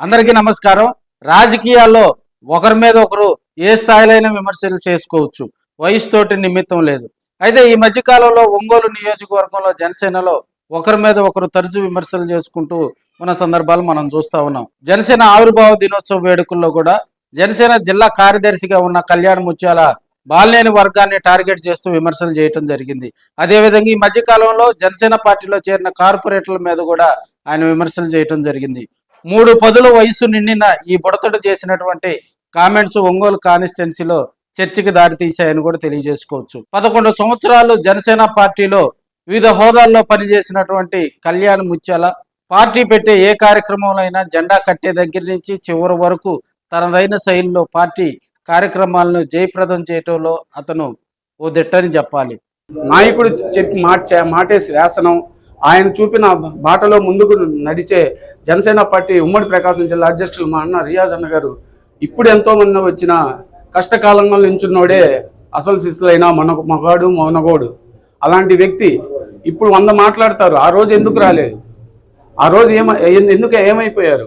అందరికీ నమస్కారం. రాజకీయాల్లో ఒకరి మీద ఒకరు ఏ స్థాయిలైన విమర్శలు చేసుకోవచ్చు. వయసుతోటి నిమిత్తం లేదు. అయితే ఈ మధ్యకాలంలో ఒంగోలు నియోజకవర్గంలో జనసేనలో ఒకరి మీద ఒకరు తరచు విమర్శలు చేసుకుంటూ ఉన్న సందర్భాలు మనం చూస్తూ ఉన్నాం. జనసేన ఆవిర్భావ దినోత్సవ వేడుకల్లో కూడా జనసేన జిల్లా కార్యదర్శిగా ఉన్న కళ్యాణ్ ముత్యాల బాలినేని వర్గాన్ని టార్గెట్ చేస్తూ విమర్శలు చేయటం జరిగింది. అదేవిధంగా ఈ మధ్యకాలంలో జనసేన పార్టీలో చేరిన కార్పొరేటర్ల మీద కూడా ఆయన విమర్శలు చేయటం జరిగింది. మూడు పదుల వయసు నిండిన ఈ బుడతడు చేసినటువంటి కామెంట్స్ ఒంగోలు కాన్స్టిట్యున్సీలో చర్చకి దారితీశాయని కూడా తెలియజేసుకోవచ్చు. పదకొండు సంవత్సరాలు జనసేన పార్టీలో వివిధ హోదాల్లో పనిచేసినటువంటి కళ్యాణ్ ముత్యాల పార్టీ పెట్టే ఏ కార్యక్రమంలో అయినా జెండా కట్టే దగ్గర నుంచి చివరి వరకు తనదైన శైలిలో పార్టీ కార్యక్రమాలను జయప్రదం చేయటంలో అతను ఓ దిట్టని చెప్పాలి. నాయకుడు చెప్పి మాట మాటే శాసనం ఆయన చూపిన బాటలో ముందుకు నడిచే జనసేన పార్టీ ఉమ్మడి ప్రకాశం జిల్లా అధ్యక్షులు మా అన్న రియాజ్ అన్న గారు ఇప్పుడు ఎంతోమంది వచ్చిన కష్టకాలంలో నించున్నోడే అసలు శిశులైన మన మగాడు మౌనగోడు. అలాంటి వ్యక్తి ఇప్పుడు వంద మాట్లాడతారు. ఆ రోజు ఎందుకు రాలేదు? ఆ రోజు ఏమ ఎందుకు ఏమైపోయారు?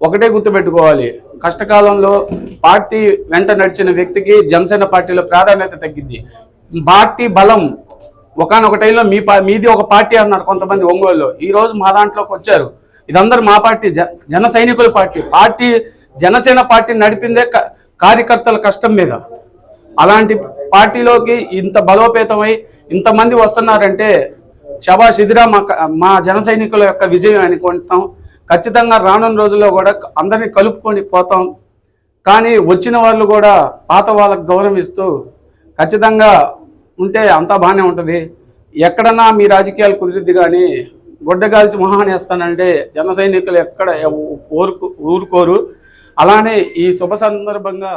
ఒకటే గుర్తుపెట్టుకోవాలి. కష్టకాలంలో పార్టీ వెంట నడిచిన వ్యక్తికి జనసేన పార్టీలో ప్రాధాన్యత తగ్గింది. పార్టీ బలం ఒకనొక టైంలో మీ పా మీది ఒక పార్టీ అన్నారు కొంతమంది ఒంగోలులో. ఈ రోజు మా దాంట్లోకి వచ్చారు. ఇదందరూ మా పార్టీ జ జన సైనికుల పార్టీ. పార్టీ జనసేన పార్టీ నడిపిందే క- కార్యకర్తల కష్టం మీద. అలాంటి పార్టీలోకి ఇంత బలోపేతమై ఇంతమంది వస్తున్నారంటే శబాష్ ఇదిరా మా మా జన సైనికుల యొక్క విజయం అనుకుంటాం ఖచ్చితంగా రానున్న రోజుల్లో కూడా అందరినీ కలుపుకొని పోతాం. కానీ వచ్చిన వాళ్ళు కూడా పాత వాళ్ళకు గౌరవిస్తూ ఖచ్చితంగా ఉంటే అంతా బాగానే ఉంటుంది. ఎక్కడన్నా మీ రాజకీయాలు కుదిరిద్ది కానీ గుడ్డగాల్చి మొహానేస్తానంటే జన సైనికులు ఎక్కడ ఊరుకు ఊరుకోరు. అలానే ఈ శుభ సందర్భంగా